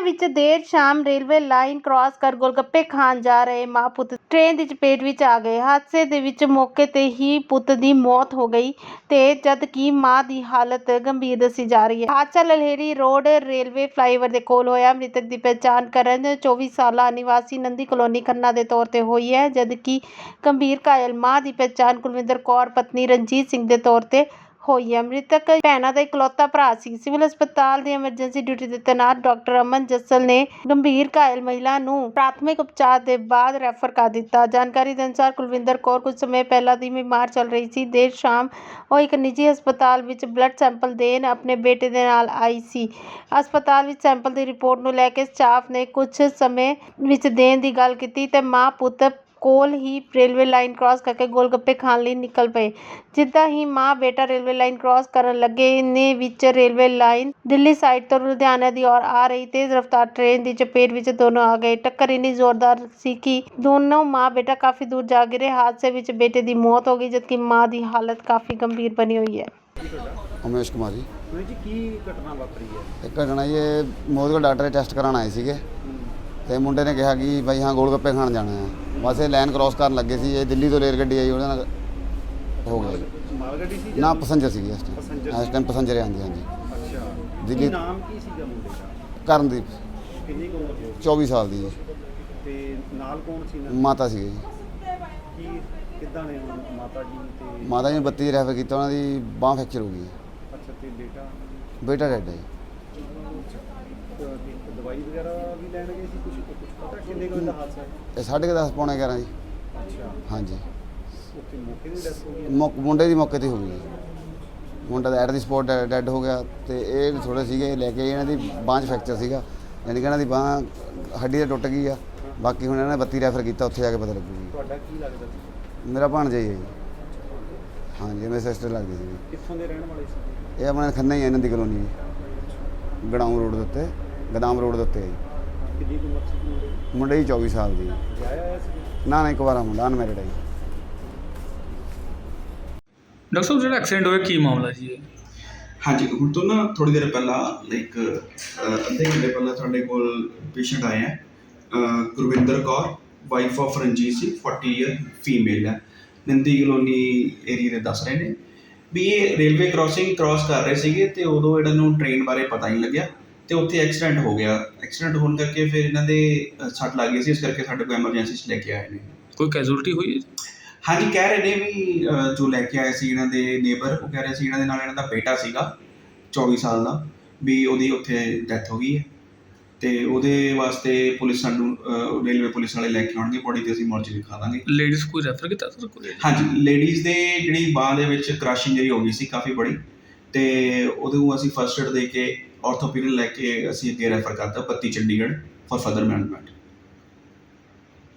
ਵਿੱਚ ਦੇਰ ਸ਼ਾਮ ਰੇਲਵੇ ਲਾਈਨ ਕ੍ਰਾਸ ਕਰ ਗੋਲਗੱਪੇ ਖਾਣ ਜਾ ਰਹੇ ਮਾਂ ਪੁੱਤ ਟ੍ਰੇਨ ਦੀ ਚਪੇਟ ਵਿੱਚ ਆ ਗਏ। ਹਾਦਸੇ ਦੇ ਵਿੱਚ ਮੌਕੇ ਤੇ ਹੀ ਪੁੱਤ ਦੀ ਮੌਤ ਹੋ ਗਈ ਤੇ ਜਦ ਕਿ ਮਾਂ ਦੀ ਹਾਲਤ ਗੰਭੀਰ ਦੱਸੀ ਜਾ ਰਹੀ ਹੈ। ਹਾਦਸਾ ਲਲਹੇਰੀ ਰੋਡ ਰੇਲਵੇ ਫਲਾਈਓਵਰ ਦੇ ਕੋਲ ਹੋਇਆ। ਮ੍ਰਿਤਕ ਦੀ ਪਛਾਣ ਕਰਨ 24 ਸਾਲਾ ਨਿਵਾਸੀ ਨੰਦੀ ਕਲੋਨੀ ਖੰਨਾ ਦੇ ਤੌਰ ਤੇ ਹੋਈ ਹੈ ਜਦ ਕਿ ਗੰਭੀਰ ਘਾਇਲ ਮਾਂ ਦੀ ਪਛਾਣ ਕੁਲਵਿੰਦਰ ਕੌਰ, ਪਤਨੀ ਰਣਜੀਤ ਸਿੰਘ ਦੇ ਤੌਰ ਤੇ ਹੋਈ ਹੈ। ਮ੍ਰਿਤਕ ਭੈਣਾਂ ਦਾ ਇਕਲੌਤਾ ਭਰਾ ਸੀ। ਸਿਵਲ ਹਸਪਤਾਲ ਦੀ ਐਮਰਜੈਂਸੀ ਡਿਊਟੀ ਤੇ ਤੈਨਾਤ ਡਾਕਟਰ ਅਮਨ ਜੱਸਲ ਨੇ ਗੰਭੀਰ ਘਾਇਲ ਮਹਿਲਾ ਨੂੰ ਪ੍ਰਾਥਮਿਕ ਉਪਚਾਰ ਦੇ ਬਾਅਦ ਰੈਫਰ ਕਰ ਦਿੱਤਾ। ਜਾਣਕਾਰੀ ਦੇ ਅਨੁਸਾਰ ਕੁਲਵਿੰਦਰ ਕੌਰ ਕੁਝ ਸਮੇਂ ਪਹਿਲਾਂ ਦੀ ਬਿਮਾਰ ਚੱਲ ਰਹੀ ਸੀ। ਦੇਰ ਸ਼ਾਮ ਉਹ ਇੱਕ ਨਿੱਜੀ ਹਸਪਤਾਲ ਵਿੱਚ ਬਲੱਡ ਸੈਂਪਲ ਦੇਣ ਆਪਣੇ ਬੇਟੇ ਦੇ ਨਾਲ ਆਈ ਸੀ। ਹਸਪਤਾਲ ਵਿੱਚ ਸੈਂਪਲ ਦੀ ਰਿਪੋਰਟ ਨੂੰ ਲੈ ਕੇ ਸਟਾਫ ਨੇ ਕੁਝ ਸਮੇਂ ਵਿੱਚ ਦੇਣ ਦੀ ਗੱਲ ਕੀਤੀ ਤੇ ਮਾਂ ਪੁੱਤ ਕੋਲ ਹੀ ਰੇਲਵੇ ਲਾਈਨ ਕ੍ਰਾਸ ਕਰਕੇ ਗੋਲਗੱਪੇ ਖਾਣ ਲਈ ਨਿਕਲ ਪਏ। ਜਿੱਦਾਂ ਹੀ ਮਾਂ ਬੇਟਾ ਰੇਲਵੇ ਲਾਈਨ ਕ੍ਰਾਸ ਕਰਨ ਲੱਗੇ ਇੰਨੇ ਵਿੱਚ ਰੇਲਵੇ ਲਾਈਨ ਦਿੱਲੀ ਸਾਈਡ ਤੋਂ ਲੁਧਿਆਣਾ ਦੀ ਔਰ ਆ ਰਹੀ ਤੇਜ਼ ਰਫ਼ਤਾਰ ਟ੍ਰੇਨ ਦੀ ਚਪੇਟ ਵਿੱਚ ਦੋਨੋਂ ਆ ਗਏ। ਟੱਕਰ ਇੰਨੀ ਜ਼ੋਰਦਾਰ ਸੀ ਕਿ ਦੋਨੋਂ ਮਾਂ ਬੇਟਾ ਕਾਫੀ ਦੂਰ ਜਾ ਗਿਰੇ। ਹਾਦਸੇ ਵਿੱਚ ਬੇਟੇ ਦੀ ਮੌਤ ਹੋ ਗਈ ਜਦਕਿ ਮਾਂ ਦੀ ਹਾਲਤ ਕਾਫੀ ਗੰਭੀਰ ਬਣੀ ਹੋਈ ਹੈ। ਉਮੇਸ਼ ਕੁਮਾਰ ਜੀ। ਵੀਰ ਜੀ ਕੀ ਘਟਨਾ ਵਾਪਰੀ ਹੈ? ਇੱਕ ਘਟਨਾ ਜੀ ਇਹ ਮੋਦਗੜ ਡਾਕਟਰ ਟੈਸਟ ਕਰਾਉਣ ਆਏ ਸੀਗੇ। ਤੇ ਮੁੰਡੇ ਨੇ ਕਿਹਾ ਕਿ ਭਾਈ ਹਾਂ ਗੋਲ ਗੱਪੇ ਖਾਣ ਜਾਣਾ ਹੈ। ਇਹ ਲਾਈਨ ਕ੍ਰਾਸ ਕਰਨ ਲੱਗੇ ਸੀ ਇਹ ਦਿੱਲੀ ਤੋਂ ਰੇਲ ਗੱਡੀ ਆਈ ਉਹਦੇ ਨਾਲ ਹੋ ਗਿਆ। ਮਾਲ ਗੱਡੀ ਸੀ ਨਾ ਪੈਸੰਜਰ ਸੀਗੇ ਇਸ Passenger ਟਾਈਮ ਇਸ ਟਾਈਮ ਪੈਸੰਜਰ ਆਂਦੇ ਹਾਂਜੀ। ਅੱਛਾ। ਦਿੱਲੀ- ਕੀ ਨਾਮ ਕੀ ਸੀਗਾ ਮੁੰਡੇ ਦਾ? ਕਰਨਦੀਪ। ਕਿੰਨੀ ਕੁ ਉਮਰ ਸੀ 24 ਸਾਲ ਦੀ ਜੀ। ਤੇ ਨਾਲ ਕੌਣ ਸੀ ਨਾ ਮਾਤਾ ਸੀਗੇ ਜੀ। ਕੀ ਕਿੱਦਾਂ ਨੇ ਹੁਣ ਮਾਤਾ ਜੀ ਤੇ ਮਾਤਾ ਜੀ ਨੇ 32 ਰੈਫਰ ਕੀਤਾ ਉਹਨਾਂ ਦੀ ਬਾਹ ਫ੍ਰੈਕਚਰ ਹੋ ਗਈ। ਅੱਛਾ ਤੇ ਬੇਟਾ? ਬੇਟਾ ਡੈਡ ਹੈ ਜੀ। ਤੇ ਦਵਾਈ ਵਗੈਰਾ ਵੀ ਲੈਣ ਗਏ ਸੀ ਕੁਝ ਕੁਝ ਪਤਾ ਕਿੰਨੇ ਕੁ ਵਜੇ ਦਾ ਹਾਦਸਾ ਹੈ? ਇਹ ਸਾਢੇ ਕੁ ਦਸ ਪੌਣੇ 11 ਜੀ। ਅੱਛਾ। ਹਾਂਜੀ। ਉੱਥੇ ਮੌਕੇ ਦੀ ਡੈਥ ਹੋ ਗਈ ਹੈ? ਮੁ- ਮੁੰਡੇ ਦੀ ਮੌਕੇ ਤੇ ਹੋ ਗਈ ਜੀ। ਮੁੰਡਾ ਦਾ ਐਟ ਦੀ ਸਪੋਟ ਡੈਡ ਹੋ ਗਿਆ ਤੇ ਇਹ ਥੋੜੇ ਸੀਗੇ ਲੈ ਕੇ ਆਏ, ਇਹਨਾਂ ਦੀ ਬਾਂਹ 'ਚ ਫ੍ਰੈਕਚਰ ਸੀਗਾ। ਯਾਨੀ ਕਿ ਇਹਨਾਂ ਦੀ ਬਾਂਹ ਹੱਡੀ ਤੇ ਟੁੱਟ ਗਈ ਆ। ਬਾਕੀ ਹੁਣ ਇਹਨਾਂ ਨੇ 32 ਰੈਫਰ ਕੀਤਾ ਉੱਥੇ ਜਾ ਕੇ ਪਤਾ ਲੱਗੂਗੀ ਤੁਹਾਡਾ ਕੀ ਲੱਗਦਾ ਸੀ ਮੇਰਾ ਭਾਣਜਾ ਹੀ ਹੈ ਜੀ। ਹਾਂਜੀ ਮੇਰੇ ਸਿਸਟਰ ਲੱਗਦੀ ਸੀ ਕਿੱਥੋਂ ਦੇ ਰਹਿਣ ਵਾਲੇ ਸੀ? ਇਹ ਆਪਣੇ ਖੰਨਾ ਹੀ ਹੈ ਇਹਨਾਂ ਦੀ ਕਲੋਨੀ ਗੜਾਉਂ ਰੋਡ ਦੇ ਉੱਤੇ। ਗਦਾਮ ਰੋਡ ਦੇ ਉੱਤੇ ਹੈ ਜੀ। ਕਿੰਨੀ ਕੁ ਉਮਰ ਸੀ ਮੁੰਡੇ ਦੀ? ਮੁੰਡੇ ਦੀ 24 ਸਾਲ ਦੀ ਵਿਆਹਿਆ ਆਇਆ ਸੀ ਨਾ ਨਾ ਇੱਕ ਵਾਰਾ ਮੁੰਡਾ ਅਨਮੈਰਿਡ ਹੈ ਜੀ। ਡਾਕਟਰ ਸਾਹਿਬ ਜਿਹੜਾ ਐਕਸੀਡੈਂਟ ਹੋਇਆ ਕੀ ਮਾਮਲਾ ਜੀ ਇਹ? ਹਾਂਜੀ ਹੁਣ ਤੋਂ ਨਾ ਥੋੜੀ ਦੇਰ ਪਹਿਲਾਂ ਲਾਈਕ ਅੱਧੇ ਘੰਟੇ ਪਹਿਲਾਂ ਸਾਡੇ ਕੋਲ ਪੇਸ਼ੈਂਟ ਆਏ ਹੈ ਅਹ, Gurvinder Kaur wife of Ranjit Singh 40 year female ਹੈ। ਨੰਦੀ ਕਲੋਨੀ ਏਰੀਆ ਦੇ ਦੱਸ ਰਹੇ ਨੇ। ਵੀ ਇਹ ਰੇਲਵੇ ਕ੍ਰਾਸਿੰਗ ਕ੍ਰਾਸ ਕਰ ਰਹੇ ਸੀਗੇ ਤੇ ਉਦੋਂ ਇਹਨਾਂ ਨੂੰ ਟ੍ਰੇਨ ਬਾਰੇ ਪਤਾ ਨਹੀਂ ਲੱਗਿਆ। ਤੇ ਉੱਥੇ ਐਕਸੀਡੈਂਟ ਹੋ ਗਿਆ। ਐਕਸੀਡੈਂਟ ਹੋਣ ਕਰਕੇ ਫਿਰ ਇਹਨਾਂ ਦੇ ਸੱਟ ਲੱਗ ਗਈ ਸੀ ਇਸ ਕਰਕੇ ਸਾਡੇ ਕੋਲ ਐਮਰਜੈਂਸੀ 'ਚ ਲੈ ਕੇ ਆਏ ਨੇ। ਕੋਈ ਕੈਜੂਅਲਟੀ ਹੋਈ ਹੈ? ਹਾਂਜੀ ਕਹਿ ਰਹੇ ਨੇ ਵੀ ਜੋ ਲੈ ਕੇ ਆਏ ਸੀ ਇਹਨਾਂ ਦੇ ਨੇਬਰ ਉਹ ਕਹਿ ਰਹੇ ਸੀ ਇਹਨਾਂ ਦੇ ਨਾਲ ਇਹਨਾਂ ਦਾ ਬੇਟਾ ਸੀਗਾ 24 ਸਾਲ ਦਾ ਵੀ ਉਹਦੀ ਉੱਥੇ ਡੈਥ ਹੋ ਗਈ ਹੈ। ਤੇ ਉਹਦੇ ਵਾਸਤੇ ਪੁਲਿਸ ਸਾਨੂੰ ਰੇਲਵੇ ਪੁਲਿਸ ਵਾਲੇ ਲੈ ਕੇ ਆਉਣਗੇ ਬੋਡੀ ਤੇ ਅਸੀਂ ਮੋਰਚੇ ਦਿਖਾ ਦਾਂਗੇ। ਲੇਡੀਜ਼ ਕੋਈ ਰੈਫਰ ਕੀਤਾ ਸਰ ਕੋਈ ਹਾਂਜੀ ਲੇਡੀਜ਼ ਦੇ ਜਿਹੜੀ ਬਾਹ ਦੇ ਵਿੱਚ ਕ੍ਰਸ਼ ਇੰਜਰੀ ਹੋ ਗਈ ਸੀ ਕਾਫੀ ਬੜੀ ਤੇ ਉਹਨੂੰ ਅਸੀਂ ਫਰਸਟ ਏਡ ਦੇ ਕੇ ਆਰਥੋਪੈਡਿਕ ਲੈ ਕੇ ਅਸੀਂ ਅੱਗੇ ਰੈਫਰ ਕਰਤਾ ਪੱਤੀ ਚੰਡੀਗੜ੍ਹ ਫॉर ਫਰਦਰ ਮੈਨੇਜਮੈਂਟ